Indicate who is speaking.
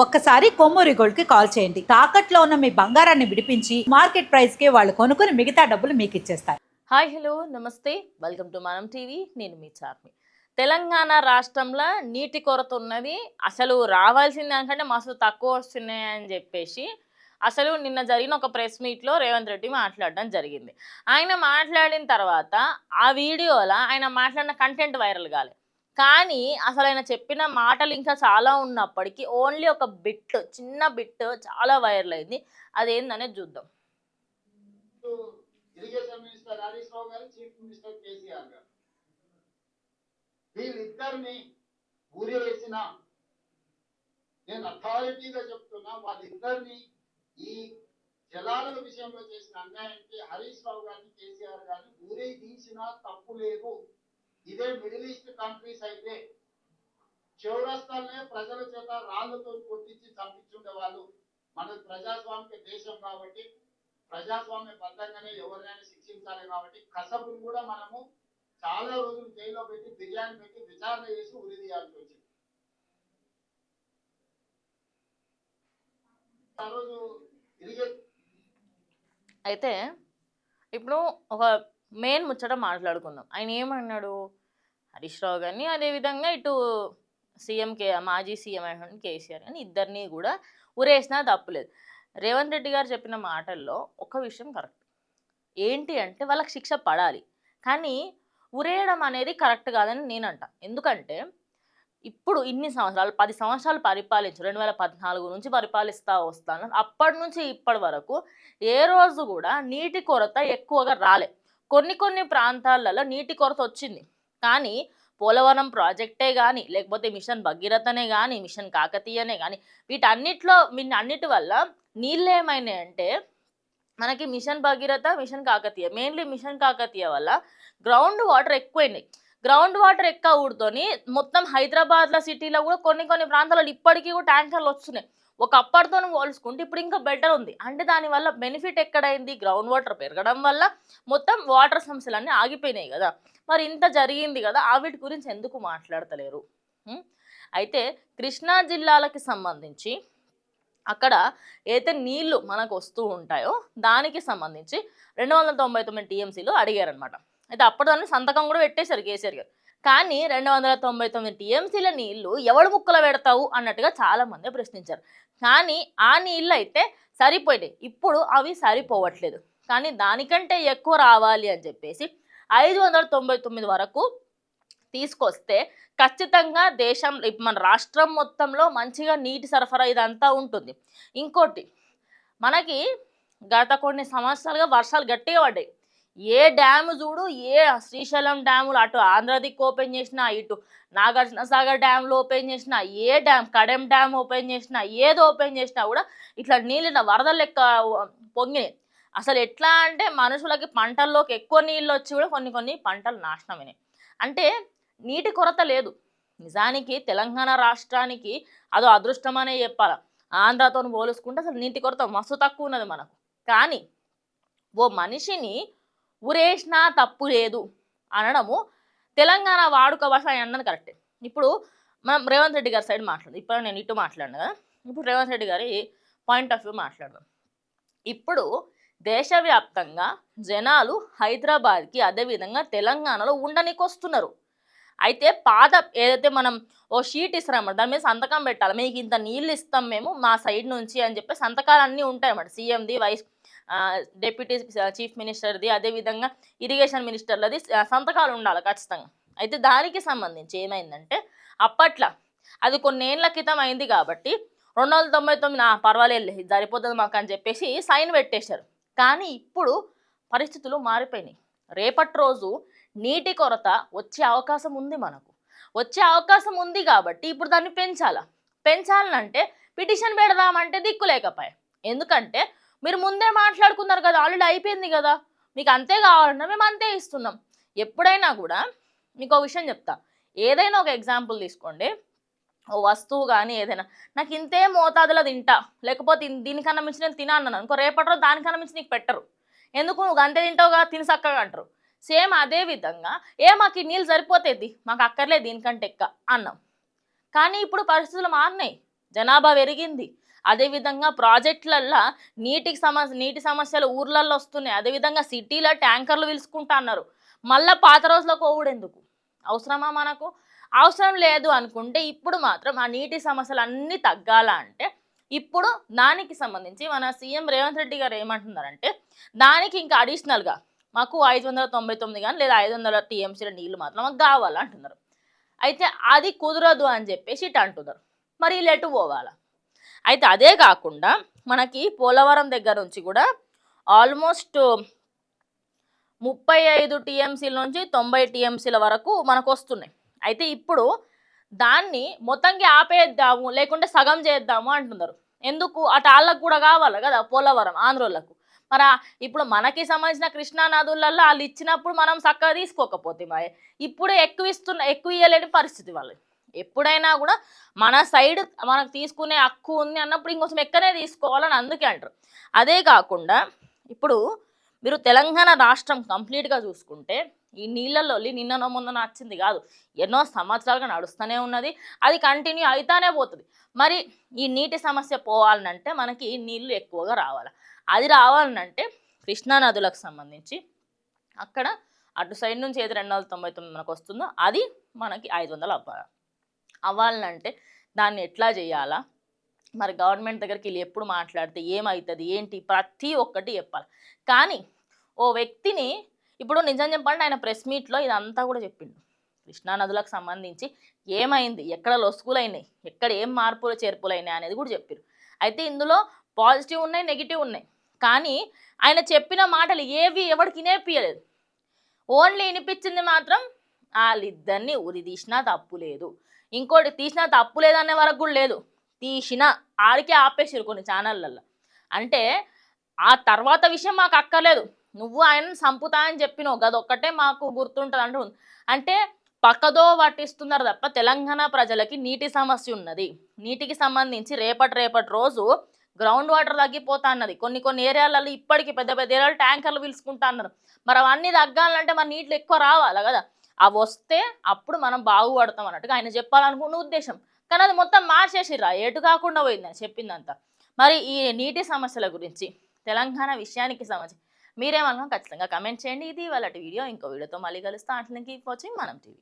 Speaker 1: ఒక్కసారి కొమ్మూరి గోల్డ్కి కాల్ చేయండి. తాకట్లో ఉన్న మీ బంగారాన్ని విడిపించి మార్కెట్ ప్రైస్కి వాళ్ళు కొనుక్కుని మిగతా డబ్బులు మీకు ఇచ్చేస్తారు.
Speaker 2: Hi hello namaste. Welcome to Manam TV. నేను మీ చార్మి. తెలంగాణ రాష్ట్రంలో నీటి కొరత ఉన్నది. అసలు రావాల్సిన దానికంటే మస్తు తక్కువ వస్తున్నాయి అని చెప్పేసి అసలు నిన్న జరిగిన ఒక ప్రెస్ మీట్లో రేవంత్ రెడ్డి మాట్లాడడం జరిగింది. ఆయన మాట్లాడిన తర్వాత ఆ వీడియోలో ఆయన మాట్లాడిన కంటెంట్ వైరల్ కాలే. కానీ అసలు ఆయన చెప్పిన మాటలు ఇంకా చాలా ఉన్నప్పటికీ ఓన్లీ ఒక బిట్ చిన్న బిట్ చాలా వైరల్ అయింది. అదేందనేది చూద్దాం.
Speaker 3: ఇరిగేషన్ మినిస్టర్ హరీష్ రావు గారు చీఫ్ మినిస్టర్ కేసీఆర్ గారు. వీళ్ళిద్దరిని ఊరి వేసిన నేను అథారిటీగా చెప్తున్నా వాళ్ళిద్దరిని ఈ జలాల విషయంలో చేసిన అన్యాయానికి హరీష్ రావు గారిని కేసీఆర్ గారిని ఊరే తీసినా తప్పు లేదు. ఇదే మిడిల్ ఈస్ట్ కంట్రీస్ అయితే చౌరస్తాలనే ప్రజల చేత రాళ్ళతో కొట్టించి చంపించుండే వాళ్ళు మన ప్రజాస్వామిక దేశం కాబట్టి ప్రజాస్వామ్య బద్దంగానే ఎవరినైనా శిక్షించాలి కాబట్టి కసబును కూడా మనము చాలా రోజులు జైల్లో పెట్టి బిర్యానీ పెట్టి విచారణ చేసి ఉరిదీయాల్సి వచ్చింది. ఆ రోజు ఇరిగే
Speaker 2: అయితే ఇప్పుడు ఒక మెయిన్ ముచ్చట మాట్లాడుకుందాం. ఆయన ఏమన్నాడు? హరీష్ రావు గారిని అదేవిధంగా ఇటు సీఎం కే మాజీ సీఎం అయినటువంటి కేసీఆర్ కానీ ఇద్దరిని కూడా ఉరేసినా తప్పులేదు రేవంత్ రెడ్డి గారు చెప్పిన మాటల్లో ఒక విషయం కరెక్ట్. ఏంటి అంటే వాళ్ళకి శిక్ష పడాలి. కానీ ఉరేయడం అనేది కరెక్ట్ కాదని నేను అంట ఎందుకంటే ఇప్పుడు ఇన్ని సంవత్సరాలు పది సంవత్సరాలు పరిపాలించు రెండు వేల పద్నాలుగు నుంచి పరిపాలిస్తా వస్తాను. అప్పటి నుంచి ఇప్పటి వరకు ఏ రోజు కూడా నీటి కొరత ఎక్కువగా రాలే. కొన్ని కొన్ని ప్రాంతాలలో నీటి కొరత వచ్చింది. కానీ పోలవరం ప్రాజెక్టే కానీ లేకపోతే మిషన్ భగీరథనే కానీ మిషన్ కాకతీయనే కానీ వీటన్నిటిలో వీటి అన్నిటి వల్ల నీళ్ళు ఏమైనాయి అంటే మనకి mission Bhagiratha mission Kakatiya mainly mission Kakatiya వల్ల గ్రౌండ్ వాటర్ ఎక్కువైనాయి. గ్రౌండ్ వాటర్ ఎక్కువ ఊడుతోని మొత్తం హైదరాబాద్లో సిటీలో కూడా కొన్ని కొన్ని ప్రాంతాలలో ఇప్పటికీ కూడా ట్యాంకర్లు వస్తున్నాయి. ఒక అప్పటితో పోల్చుకుంటే ఇప్పుడు ఇంకా బెటర్ ఉంది. అంటే దానివల్ల బెనిఫిట్ ఎక్కడైంది? గ్రౌండ్ వాటర్ పెరగడం వల్ల మొత్తం వాటర్ సమస్యలన్నీ ఆగిపోయినాయి కదా. మరి ఇంత జరిగింది కదా ఆ వీటి గురించి ఎందుకు మాట్లాడతలేరు? అయితే కృష్ణా జిల్లాలకి సంబంధించి అక్కడ ఏదైతే నీళ్ళు మనకు వస్తూ ఉంటాయో దానికి సంబంధించి రెండు వందల తొంభై తొమ్మిది టీఎంసీలు అడిగారనమాట అయితే అప్పటిదాన్ని సంతకం కూడా పెట్టేశారు కేసీఆర్ గారు. కానీ రెండు వందల తొంభై తొమ్మిది టీఎంసీల నీళ్ళు ఎవడు ముక్కలు పెడతావు అన్నట్టుగా చాలామంది ప్రశ్నించారు. కానీ ఆ నీళ్ళు అయితే సరిపోయాయి ఇప్పుడు అవి సరిపోవట్లేదు. కానీ దానికంటే ఎక్కువ రావాలి అని చెప్పేసి ఐదు వందల తొంభై తొమ్మిది వరకు తీసుకొస్తే ఖచ్చితంగా దేశం ఇప్పుడు మన రాష్ట్రం మొత్తంలో మంచిగా నీటి సరఫరా ఇదంతా ఉంటుంది. ఇంకోటి మనకి గత కొన్ని సంవత్సరాలుగా వర్షాలు గట్టిగా పడ్డాయి. ఏ డ్యాము చూడు ఏ శ్రీశైలం డ్యాములు అటు ఆంధ్ర దిక్కు ఓపెన్ చేసినా ఇటు నాగార్జున సాగర్ డ్యామ్లు ఓపెన్ చేసినా ఏ డ్యామ్ కడెం డ్యామ్ ఓపెన్ చేసినా ఏది ఓపెన్ చేసినా కూడా ఇట్లా నీళ్ళు వరదలు లెక్క పొంగినాయి. అసలు ఎట్లా అంటే మనుషులకి పంటల్లోకి ఎక్కువ నీళ్ళు వచ్చి కూడా కొన్ని కొన్ని పంటలు నాశనమైనాయి. అంటే నీటి కొరత లేదు. నిజానికి తెలంగాణ రాష్ట్రానికి అదో అదృష్టం అనే చెప్పాలి. ఆంధ్రతో పోలుసుకుంటే అసలు నీటి కొరత మస్తు తక్కువ ఉన్నది మనకు. కానీ ఓ మనిషిని ఉరేసినా తప్పు లేదు అనడము తెలంగాణ వాడుక భాష అని అన్నది కరెక్టే ఇప్పుడు మనం రేవంత్ రెడ్డి గారి సైడ్ మాట్లాడదు ఇప్పుడు నేను ఇటు మాట్లాడినా కదా? ఇప్పుడు రేవంత్ రెడ్డి గారి పాయింట్ ఆఫ్ వ్యూ మాట్లాడదాం. ఇప్పుడు దేశవ్యాప్తంగా జనాలు హైదరాబాద్కి అదేవిధంగా తెలంగాణలో ఉండనికి వస్తున్నారు. అయితే పాత ఏదైతే మనం ఓ షీట్ ఇస్తారన్నమాట దాని మీద సంతకం పెట్టాలి? మీకు ఇంత నీళ్ళు ఇస్తాం మేము మా సైడ్ నుంచి అని చెప్పి సంతకాలు అన్నీ ఉంటాయి అన్నమాట సీఎంది వైస్ డిప్యూటీ చీఫ్ మినిస్టర్ది అదేవిధంగా ఇరిగేషన్ మినిస్టర్లది సంతకాలు ఉండాలి ఖచ్చితంగా. అయితే దానికి సంబంధించి ఏమైందంటే అప్పట్లో అది కొన్నేళ్ళ క్రితం అయింది కాబట్టి రెండు వందల తొంభై తొమ్మిది "ఆ, పర్వాలేదు ఇది సరిపోతుంది మాకు అని చెప్పేసి సైన్ పెట్టేశారు. కానీ ఇప్పుడు పరిస్థితులు మారిపోయినాయి. రేపటి రోజు నీటి కొరత వచ్చే అవకాశం ఉంది మనకు. వచ్చే అవకాశం ఉంది కాబట్టి ఇప్పుడు దాన్ని పెంచాలా? పెంచాలంటే పిటిషన్ పెడదామంటే దిక్కు లేకపోయా. ఎందుకంటే మీరు ముందే మాట్లాడుకున్నారు కదా ఆల్రెడీ అయిపోయింది కదా. మీకు అంతే కావాలన్నా మేము అంతే ఇస్తున్నాం. ఎప్పుడైనా కూడా మీకు ఒక విషయం చెప్తా. ఏదైనా ఒక ఎగ్జాంపుల్ తీసుకోండి. ఓ వస్తువు కానీ ఏదైనా. నాకు ఇంతే మోతాదులో తింటా. లేకపోతే దీనికన్నా మించి నేను తినాను అనుకో రేపటి రోజు దానికన్నా మించి నీకు పెట్టరు. ఎందుకు నువ్వు అంతే తింటావుగా? తిని చక్కగా అంటారు. సేమ్ అదే విధంగా ఏ మాకు ఈ నీళ్ళు సరిపోతుంది? మాకు అక్కర్లేదు దీనికంటే ఎక్క అన్నాం. కానీ ఇప్పుడు పరిస్థితులు మారినాయి. జనాభా పెరిగింది. అదేవిధంగా ప్రాజెక్టులల్లో నీటికి సమస్య నీటి సమస్యలు ఊర్లలో వస్తున్నాయి. అదేవిధంగా సిటీలో ట్యాంకర్లు పిలుచుకుంటా అన్నారు. మళ్ళీ పాత రోజులకు ఓవుడు ఎందుకు? అవసరమా మనకు? అవసరం లేదు అనుకుంటే ఇప్పుడు మాత్రం ఆ నీటి సమస్యలు అన్నీ తగ్గాల అంటే ఇప్పుడు దానికి సంబంధించి మన సీఎం రేవంత్ రెడ్డి గారు ఏమంటున్నారంటే దానికి ఇంకా అడిషనల్గా మాకు ఐదు వందల తొంభై తొమ్మిది కానీ లేదా ఐదు వందల టీఎంసీల నీళ్ళు మాత్రం మాకు కావాలి అంటున్నారు అయితే అది కుదరదు అని చెప్పేసి ఇటు అంటున్నారు. మరి వీళ్ళు ఎటు పోవాలా? అయితే అదే కాకుండా మనకి పోలవరం దగ్గర నుంచి కూడా ఆల్మోస్ట్ ముప్పై ఐదు టీఎంసీల నుంచి తొంభై టీఎంసీల వరకు మనకు వస్తున్నాయి అయితే ఇప్పుడు దాన్ని మొత్తంగా ఆపేద్దాము లేకుంటే సగం చేద్దాము అంటున్నారు. ఎందుకు? అటు వాళ్ళకు కూడా కావాలి కదా పోలవరం ఆంధ్రోళ్ళకు. మరి ఇప్పుడు మనకి సంబంధించిన కృష్ణా నదులలో వాళ్ళు ఇచ్చినప్పుడు మనం చక్కగా తీసుకోకపోతే మరి. ఇప్పుడు ఎక్కువ ఇస్తున్న ఎక్కువ ఇవ్వలేని పరిస్థితి వాళ్ళు ఎప్పుడైనా కూడా మన సైడ్ మనకు తీసుకునే హక్కు ఉంది అన్నప్పుడు ఇంకొంచెం ఎక్కడనే తీసుకోవాలని అందుకే అంటారు. అదే కాకుండా ఇప్పుడు మీరు తెలంగాణ రాష్ట్రం కంప్లీట్గా చూసుకుంటే ఈ నీళ్ళల్లో నిన్ననో మొన్న వచ్చింది కాదు. ఎన్నో సంవత్సరాలుగా నడుస్తూనే ఉన్నది. అది కంటిన్యూ అవుతానే పోతుంది. మరి ఈ నీటి సమస్య పోవాలనంటే మనకి నీళ్ళు ఎక్కువగా రావాలి? అది రావాలనంటే కృష్ణా నదులకు సంబంధించి అక్కడ అటు సైడ్ నుంచి ఏది రెండు వందల తొంభై తొమ్మిది మనకు వస్తుందో అది మనకి ఐదు వందలు అవ్వాలి అవ్వాలనంటే దాన్ని ఎట్లా చేయాలా? మరి గవర్నమెంట్ దగ్గరికి వెళ్ళి ఎప్పుడు మాట్లాడితే ఏమవుతుంది ఏంటి? ప్రతి ఒక్కటి చెప్పాలి. కానీ ఓ వ్యక్తిని ఇప్పుడు నిజం చెప్పాలంటే ఆయన ప్రెస్ మీట్లో ఇదంతా కూడా చెప్పిండు. కృష్ణా నదులకు సంబంధించి ఏమైంది? ఎక్కడ లొసుకులు ఎక్కడ ఏం మార్పులు చేర్పులు అనేది కూడా చెప్పారు. అయితే ఇందులో పాజిటివ్ ఉన్నాయి నెగిటివ్ ఉన్నాయి. కానీ ఆయన చెప్పిన మాటలు ఏవి ఎవరికి వినేపియలేదు ఓన్లీ వినిపించింది మాత్రం వాళ్ళిద్దరిని ఉరి తీసినా తప్పు లేదు. ఇంకోటి తీసినా తప్పు లేదనే వరకు కూడా లేదు. తీసిన ఆడికే ఆపేసారు కొన్ని ఛానళ్ళల్లో. అంటే ఆ తర్వాత విషయం మాకు అక్కర్లేదు. నువ్వు ఆయనను చంపుతా అని చెప్పినావు గదొక్కటే మాకు గుర్తుంటుంది అంటూ అంటే పక్కదో పట్టిస్తున్నారు తప్ప తెలంగాణ ప్రజలకి నీటి సమస్య ఉన్నది. నీటికి సంబంధించి రేపటి రేపటి రోజు గ్రౌండ్ వాటర్ తగ్గిపోతా అన్నది. కొన్ని కొన్ని ఏరియాలలో ఇప్పటికీ పెద్ద పెద్ద ఏరియాలు ట్యాంకర్లు పిలుచుకుంటా అన్నారు. మరి అవన్నీ తగ్గాలంటే మరి నీళ్ళు ఎక్కువ రావాలి కదా? అవి వస్తే అప్పుడు మనం బాగుపడతాం అన్నట్టుగా ఆయన చెప్పాలనుకున్న ఉద్దేశం. కానీ అది మొత్తం మార్చేసిర్రా. ఎటు కాకుండా పోయిందని చెప్పిందంతా. మరి ఈ నీటి సమస్యల గురించి తెలంగాణ విషయానికి సంబంధించి మీరేమన్నా ఖచ్చితంగా కమెంట్ చేయండి. ఇది వాళ్ళ వీడియో. ఇంకో వీడియోతో మళ్ళీ కలుస్తా. అట్లకి వచ్చి మనం టీవీ